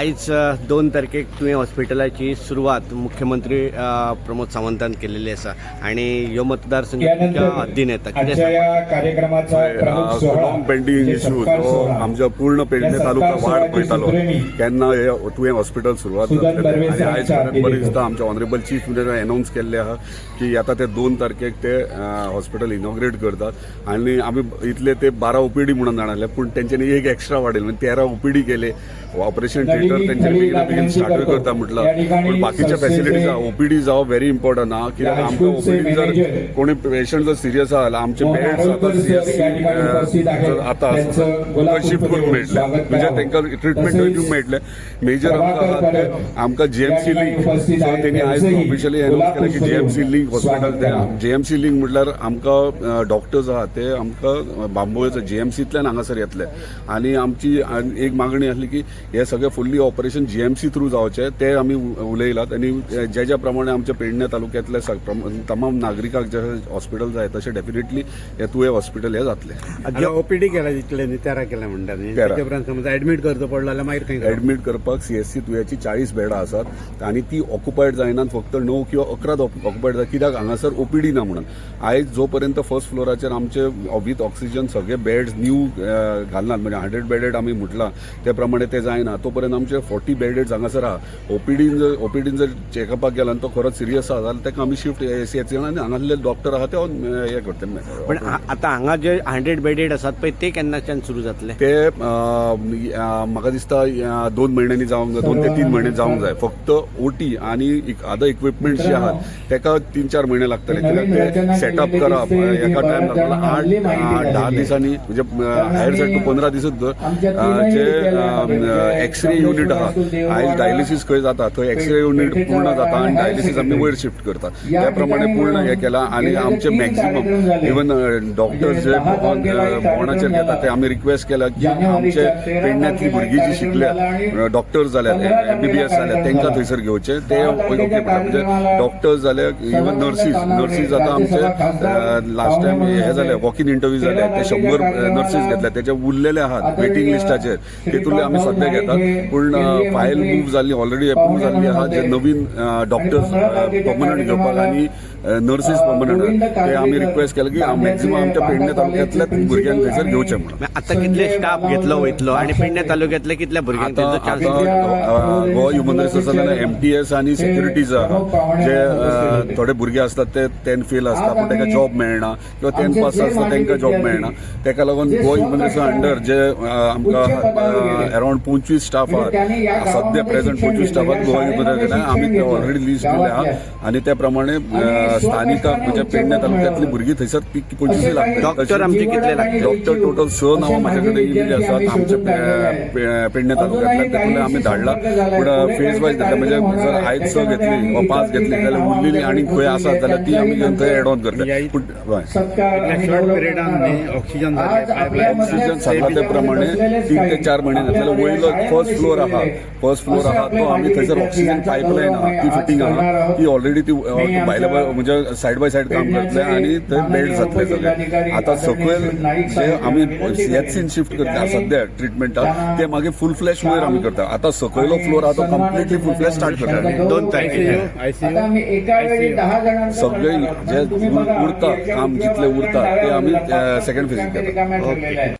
आयज अ, दोन तारखेक तुवें हॉस्पिटलाची सुरवात मुख्यमंत्री प्रमोद सावंतान केलेली आसा आणि ह्यो मतदारसंघ हद्दीन येता कितें पेंडींग इश्यू. आमच्या पूर्ण पेडणे तालुका वाड पळयतालो केन्ना हे तुवें हॉस्पिटल सुरवात जातलें. आनी आयज बरें. दिसता आमच्या ऑनरेबल चीफ मिनिस्टर अनाऊन्स केल्ले आहा की आता ते दोन तारखेक ते हॉस्पिटल इनॉग्रेट करतात. आणि आम्ही इथले ते बारा ओपीडी म्हणून जाणारले पूण तेंच्यांनी एक एक्स्ट्रा वाडयले म्हणजे तेरा ओपीडी केले. ऑपरेशन तेंच्यांनी नळी बेगिना बेगीन स्टार्ट करतो. म्हटलं पण बाकीच्या फॅसिलिटीज ओपीडी जावं व्हेरी इम्पॉर्टंट हा कित्याक आमकां ओपीडी जर कोणी पेशंट जर सिरियस आला आमचे मोहन बेड्स आता. जर गुलाब शिफ्ट करून फुलं मेळटले म्हणजे करावं. तांकां ट्रिटमेंट तसेच दिवंक मेळटले मेजर आमकां आहा ते जेएमसी लिंक सो आहेत. तेणी आयज ऑफिशियली अनाऊन्स केलें की जेएमसी लिंक हॉस्पिटल करावं. जेएमसी लिंक म्हटल्यार आमकां डॉक्टर्स आहा ते आमकां बांबोळेचो जेएमसींतल्यान हांगासर येतले आनी आमची एक मागणी आसली की हे सगळें फुल्ली ऑपरेशन जीएमसी थ्रू जावचे ते आमी उलयलात. आनी ज्या ज्या प्रमाणे आमच्या पेडणे तालुक्यांतल्या तमाम नागरिकांक जे हॉस्पिटल जाय तशें डेफिनेटली हे तुवें हॉस्पिटल हे जातलें. ओपीडी केला तितले न्ही तेरा केला म्हणटा न्ही तेरा. त्याच्या उपरांत समज ऍडमिट करचो पडलो जाल्यार मागीर खंय? ऍडमिट करपाक सीएससी तुवेची चाळीस बेडां आसात. आनी ती ऑक्युपायड जायनात फक्त णव किंवा अकराच ऑक्युपायड जाय कित्याक हांगासर ओपीडी ना म्हणून. आयज जो पर्यंत फर्स्ट फ्लोराचेर आमचे विथ ऑक्सिजन सगळे बेड्स न्यू घालनात. म्हणजे हंड्रेड बेडेड आमी म्हटलां त्या प्रमाणे ते जायना. तो पर्यंत आमचे फोर्टी बेडेड हांगासर आहा ओपीडीन जर ओपीडीन जर चेकअपाक गेला आनी तो खरोच सिरियस आहा जाल्यार ताका आमी शिफ्ट सीएससी आनी हांगासले डॉक्टर आहा ते हे करतले पण आता हांगा जे हंड्रेड बेडेड आसात पळय ते केन्नाच्यान सुरू जातले. ते म्हाका दिसता दोन म्हयन्यांनी जावंक जाय दोन ते तीन म्हयने जावंक जाय. फक्त ओटी आणि अदर इक्विपमेंट जे आहात तेका तीन चार महिने लागतले. कित्याक ते सेटअप करप एका टायम लागतलो आठ दहा दिसांनी म्हणजे हायर सेट टू पंदरा दिसूच धर. जे एक्सरे युनिट आहा आयज डायलिसीस खंय जाता थंय एक्सरे युनिट पूर्ण जाता आणि डायलिसीस आमी वयर शिफ्ट करतात. त्या प्रमाणे पूर्ण हे केला आणि आमचे मॅक्झिमम इवन डॉक्टर्स जे भोवणाचेर घेतात ते आमी रिक्वेस्ट केला की आमचे पेडण्यांतली भुरगीं जी शिकल्यात डॉक्टर्स जाल्यात एमबीबीएस जाल्यात तांकां थंयसर घेवचे ते ओके पडटा म्हणजे डॉक्टर्स जाले इवन नर्सीस नर्सीस आता आमचे लास्ट टाइम हे जाले वॉक इन इंटरव्यू जाले ते शंबर नर्सीस घेतले त्याचे उरलेले आहात वेटिंग लिस्टाचेर तेतूंतले आमी सध्या घेतात. पूण फायल मूव जाल्ली ऑलरेडी अप्रूव जाल्ली आहा जे नवीन डॉक्टर्स पर्मनंट घेवपाक आनी नर्सीस पर्मनंट ते आमी रिक्वेस्ट केला की मॅक्झिमम आमच्या पेडणे तालुक्यांतल्याच भुरग्यांक थंयसर घेवचे म्हणून. आता कितले स्टाफ घेतलो वयतलो आणि पेडणे तालुक्यातले कितल्या भुरग्यांक गोवा ह्युमन रिसोर्स जाल्यार एमटीएस आणि सेक्युरिटीज आहा जे थोडे भुरगे असतात ते टेन फेल असतात. पण तांकां जॉब मेळना किंवा टेन पास आसता तांकां जॉब मेळना ताका लागून गोवा ह्युमन रिसोर्स अंडर जे आमकां अरावंड पंचवीस स्टाफ आहात. सध्या प्रेझेंट पंचवीस स्टाफ आहात गोवा ह्युमन रिसोर्स आमी ते ऑलरेडी लिस्ट दिले आहा आणि त्या प्रमाणे अ, स्थानिकांक म्हणजे पेडणे तालुक्यांतली भुरगीं थंयसर ती पंचवीस लागतात डॉक्टर आमचे कितले लागतात? डॉक्टर टोटल स नांवां म्हाजे कडेन इल्लीं आसात आमचे पे- पे- पेडणे तालुक्यांतल्या तेतूंतले आमी धाडला. पूण फेज वायज घेतले म्हणजे जर आयज स घेतली वा पांच घेतली. जाल्यार उरलेली आनी खंय आसात जाल्यार ती आमी घेवन थंय एड ऑन करतले पूण शॉर्ट पिरियडान ऑक्सिजन ऑक्सिजन सांगला ते प्रमाणे तीन ते चार महिने जातले वयलो फर्स्ट फ्लोर आहा फर्स्ट फ्लोर आहा तो आमी थंयसर ऑक्सिजन पायपलायन आहा ती फिटींग आहा ती ऑलरेडी ती भायल्या भाय- म्हणजे सायड बाय सायड काम करतले आणि थंय बेड जातले सगळे. आता सकयल जे आमी सीएचसीन शिफ्ट करता सध्या ट्रिटमेंटाक ते मागीर फुल फ्लॅश वयर आमी करता आता सकयलो फ्लोर आहा. तो कम्प्लिटली फुल फ्लॅश स्टार्ट करता दोन आम्ही जणांचं सगळे जे उर- उरता काम जितले उरता ते आम्ही सेकंड फेजीक करता